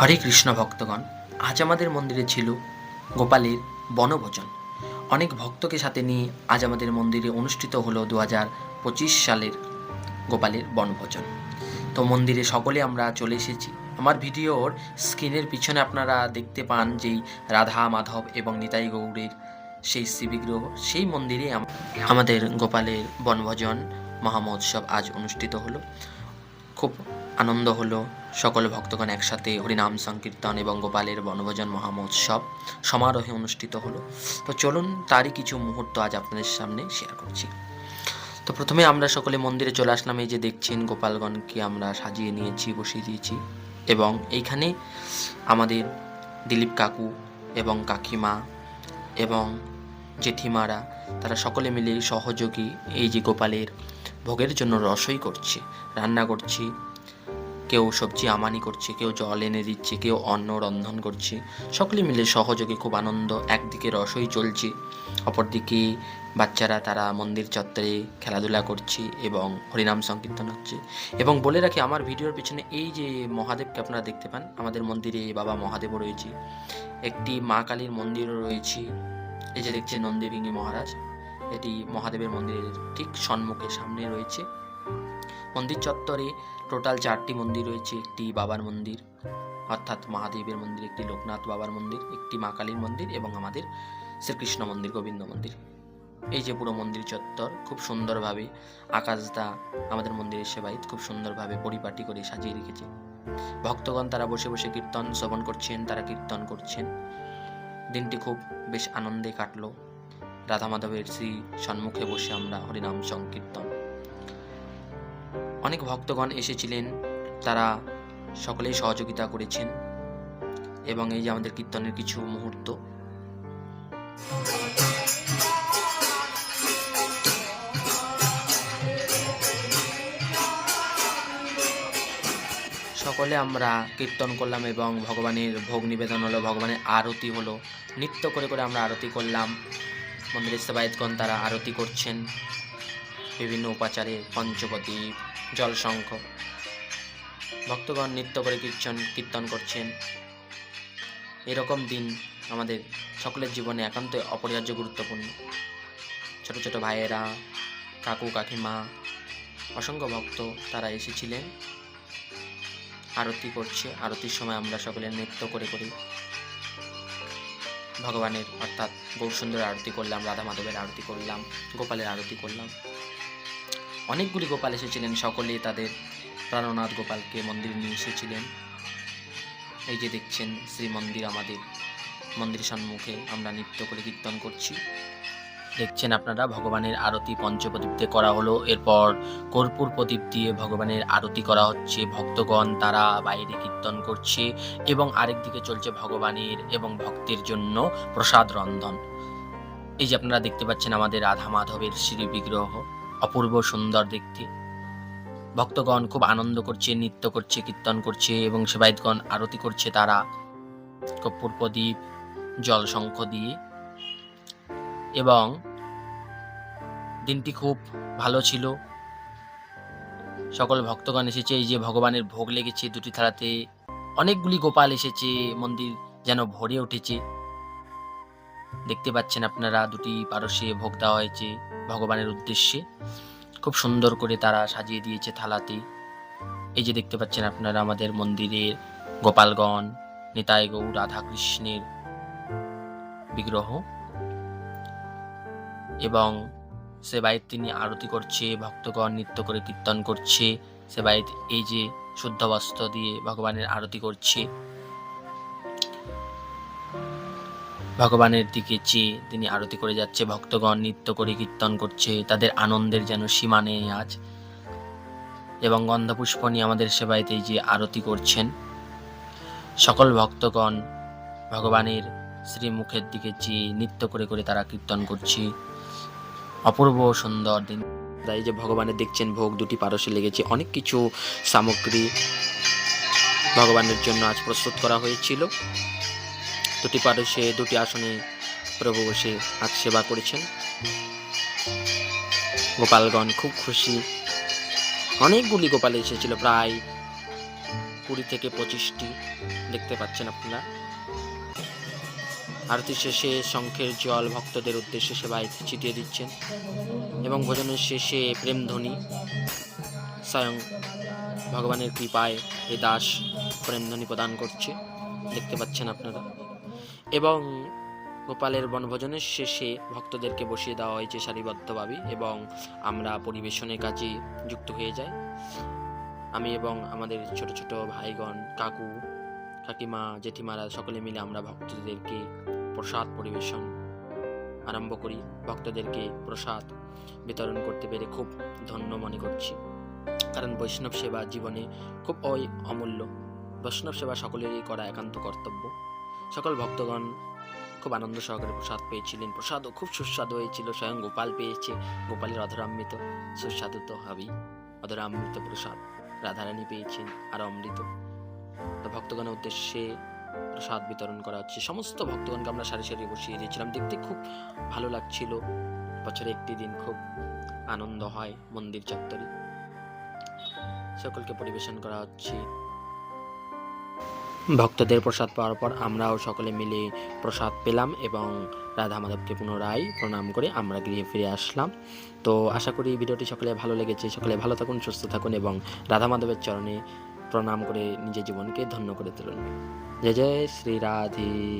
হরে কৃষ্ণ ভক্তগণ, আজ আমাদের মন্দিরে ছিল গোপালের বনভোজন। অনেক ভক্তকে সাথে নিয়ে আজ আমাদের মন্দিরে অনুষ্ঠিত হলো দু হাজার পঁচিশ সালের গোপালের বনভোজন। তো মন্দিরে সকলে আমরা চলে এসেছি। আমার ভিডিওর স্ক্রিনের পিছনে আপনারা দেখতে পান যেই রাধা, মাধব এবং নিতাই গৌড়ের সেই শিবিগ্রহ সেই মন্দিরে আমাদের গোপালের বনভোজন মহামহোৎসব আজ অনুষ্ঠিত হলো। খুব আনন্দ হলো। সকল ভক্তগণ একসাথে হরিনাম সংকীর্তন এবং গোপালের বনভোজন মহামহোৎসব সমারোহে অনুষ্ঠিত হলো। তো চলুন, তারই কিছু মুহূর্ত আজ আপনাদের সামনে শেয়ার করছি। তো প্রথমে আমরা সকলে মন্দিরে চলে আসলাম, এই যে দেখছেন গোপালগণকে আমরা সাজিয়ে নিয়েছি, বসিয়ে দিয়েছি এবং এইখানে আমাদের দিলীপ কাকু এবং কাকিমা এবং জেঠিমারা, তারা সকলে মিলে সহযোগী এই যে গোপালের ভোগের জন্য রসই করছে, রান্না করছি। কেউ সবজি আমানি করছে, কেউ জল এনে দিচ্ছে, কেউ অন্ন রন্ধন করছে। সকলে মিলে সহযোগে খুব আনন্দ, একদিকে রসই চলছে, অপরদিকে বাচ্চারা তারা মন্দির চত্বরে খেলাধুলা করছে এবং হরিনাম সংকীর্তন হচ্ছে। এবং বলে রাখি, আমার ভিডিওর পিছনে এই যে মহাদেবকে আপনারা দেখতে পান, আমাদের মন্দিরে বাবা মহাদেবও রয়েছে। একটি মা কালীর মন্দিরও রয়েছে। এই যে দেখছেন নন্দীভিঙ্গি মহারাজ, এটি মহাদেবের মন্দিরের ঠিক সম্মুখে সামনে রয়েছে। মন্দির চত্বরে টোটাল চারটি মন্দির রয়েছে। একটি বাবার মন্দির, অর্থাৎ মহাদেবের মন্দির, একটি লোকনাথ বাবার মন্দির, একটি মা কালীর মন্দির এবং আমাদের শ্রীকৃষ্ণ মন্দির, গোবিন্দ মন্দির। এই যে পুরো মন্দির চত্বর, খুব সুন্দরভাবে আকাশদা আমাদের মন্দিরের সেবায়িত খুব সুন্দরভাবে পরিপাটি করে সাজিয়ে রেখেছে। ভক্তগণ তারা বসে বসে কীর্তন শ্রবণ করছেন, তারা কীর্তন করছেন। দিনটি খুব বেশ আনন্দে কাটলো। রাধা মাধবের শ্রী সম্মুখে বসে আমরা হরিনাম সংকীর্তন। অনেক ভক্তগণ এসেছিলেন। তারা সকলেই সহযোগিতা করেছেন এবং এই যে আমাদের কীর্তনের কিছু মুহূর্ত। সকলে আমরা কীর্তন করলাম এবং ভগবানের ভোগ নিবেদন হলো, ভগবানের আরতি হলো। নৃত্য করে করে আমরা আরতি করলাম। মন্দিরের সেবায়তগণ তারা আরতি করছেন। বিভিন্ন উপাচারে পঞ্চপতি জলশঙ্খ ভক্তগণ নৃত্য করে কীর্তন কীর্তন করছেন। এরকম দিন আমাদের সকলের জীবনে একান্ত অপরিহার্য গুরুত্বপূর্ণ। ছোট ছোট ভাইয়েরা, কাকু, কাকিমা, অসংখ্য ভক্ত তারা এসেছিলেন। আরতি করছে, আরতির সময় আমরা সকলে নৃত্য করে করি। ভগবানের অর্থাৎ গৌরসুন্দরের আরতি করলাম, রাধা মাধবের আরতি করলাম, গোপালের আরতি করলাম। অনেকগুলি গোপাল এসেছিলেন, সকলে তাদের প্রাণনাথ গোপালকে মন্দিরে নিয়ে এসেছিলেন। এই যে দেখছেন শ্রী মন্দির আমাদের, মন্দির সম্মুখে আমরা নৃত্য করে কীর্তন করছি। দেখছেন আপনারা, ভগবানের আরতি পঞ্চপ্রদীপ দিয়ে করা হলো, এরপর কর্পূর প্রদীপ দিয়ে ভগবানের আরতি করা হচ্ছে, ভক্তগণ, তারা বাইরে কীর্তন করছে এবং আরেক দিকে চলছে ভগবানের এবং ভক্তের জন্য প্রসাদ রন্ধন। এই যে আপনারা দেখতে পাচ্ছেন, আমাদের রাধা মাধবের শ্রী বিগ্রহ অপূর্ব সুন্দর দেখতে। ভক্তগণ খুব আনন্দ করছে, নৃত্য করছে, কীর্তন করছে এবং সেবায়তগণ আরতি করছে তারা। কর্পূর প্রদীপ জল শঙ্খ দিয়ে। এবং দিনটি খুব ভালো ছিল। সকল ভক্তগণ এসেছে, এই যে ভগবানের ভোগ লেগেছে দুটি থালাতে। অনেকগুলি গোপাল এসেছে, মন্দির যেন ভরে উঠেছে। দেখতে পাচ্ছেন আপনারা, দুটি পারসে ভোগ দেওয়া হয়েছে। ভগবানের উদ্দেশ্যে খুব সুন্দর করে তারা সাজিয়ে দিয়েছে থালাতে। এই যে দেখতে পাচ্ছেন আপনারা আমাদের মন্দিরের গোপালগণ, নিতাই গৌ রাধাকৃষ্ণের বিগ্রহ এবং সেবায়ত তিনি আরতি করছে, ভক্তগণ নৃত্য করে কীর্তন করছে, সেবায়ত এই যে শুদ্ধ বস্ত্র দিয়ে ভগবানের আরতি করছে। ভগবানের দিকে চেয়ে তিনি আরতি করে যাচ্ছে, ভক্তগণ নৃত্য করে কীর্তন করছে, তাদের আনন্দের যেন সীমা নেই আজ। এবং গন্ধপুষ্প নিয়ে আমাদের সেবায়তে এই যে আরতি করছেন, সকল ভক্তগণ ভগবানের শ্রীমুখের দিকে চেয়ে নৃত্য করে করে তারা কীর্তন করছে। অপূর্ব সুন্দর দিন। তাই যে ভগবানের দেখছেন ভোগ, দুটি পারসে লেগেছে, অনেক কিছু সামগ্রী ভগবানের জন্য আজ প্রস্তুত করা হয়েছিল। দুটি পারসে দুটি আসনে প্রভু বসে আজ সেবা করেছেন। গোপালগণ খুব খুশি। অনেকগুলি গোপাল এসেছিল, প্রায় কুড়ি থেকে পঁচিশটি, দেখতে পাচ্ছেন আপনারা। আরতি শেষে শঙ্খের জল ভক্তদের উদ্দেশ্যে সেবায় ছিটিয়ে দিচ্ছেন এবং ভোজনের শেষে প্রেমধ্বনি, স্বয়ং ভগবানের কৃপায় এ দাস প্রেমধ্বনি প্রদান করছে। দেখতে পাচ্ছেন আপনারা। এবং গোপালের বনভোজনের শেষে ভক্তদেরকে বসিয়ে দেওয়া হয়েছে সারিবদ্ধভাবে এবং আমরা পরিবেশনের কাজে যুক্ত হয়ে যাই। আমি এবং আমাদের ছোট ছোট ভাইগণ, কাকু, কাকিমা, জেঠিমারা সকলে মিলে আমরা ভক্তদেরকে প্রসাদ পরিবেশন আরম্ভ করি। ভক্তদেরকে প্রসাদ বিতরণ করতে পেরে খুব ধন্য মনে করছি। কারণ বৈষ্ণব সেবা জীবনে খুব অমূল্য বৈষ্ণব সেবা সকলেরই করা একান্ত কর্তব্য। সকল ভক্তগণ খুব আনন্দ সহকারে প্রসাদ পেয়েছিলেন। প্রসাদও খুব সুস্বাদু হয়েছিল, স্বয়ং গোপাল পেয়েছে। গোপালের অধরামৃত, সুস্বাদু তো হবেই। অধরামৃত প্রসাদ, রাধারানী পেয়েছেন আর অমৃত। তো ভক্তগণের উদ্দেশ্যে প্রসাদ বিতরণ করা হচ্ছে। সমস্ত ভক্তগণকে আমরা সারি সারি বসিয়ে দিয়েছিলাম। দেখতে খুব ভালো লাগছিল। বছরে একটি দিন খুব আনন্দ হয় মন্দির চত্বরে। সকলকে পরিবেশন করা হচ্ছে। ভক্তদের প্রসাদ পাওয়ার পর আমরাও সকলে মিলে প্রসাদ পেলাম এবং রাধা মাধবকে পুনরায় প্রণাম করে আমরা গৃহে ফিরে আসলাম। তো আশা করি ভিডিওটি সকলে ভালো লেগেছে। সকলে ভালো থাকুন, সুস্থ থাকুন এবং রাধা মাধবের চরণে প্রণাম করে নিজের জীবনকে ধন্য করে তুলুন। জয় জয়, শ্রী রাধে।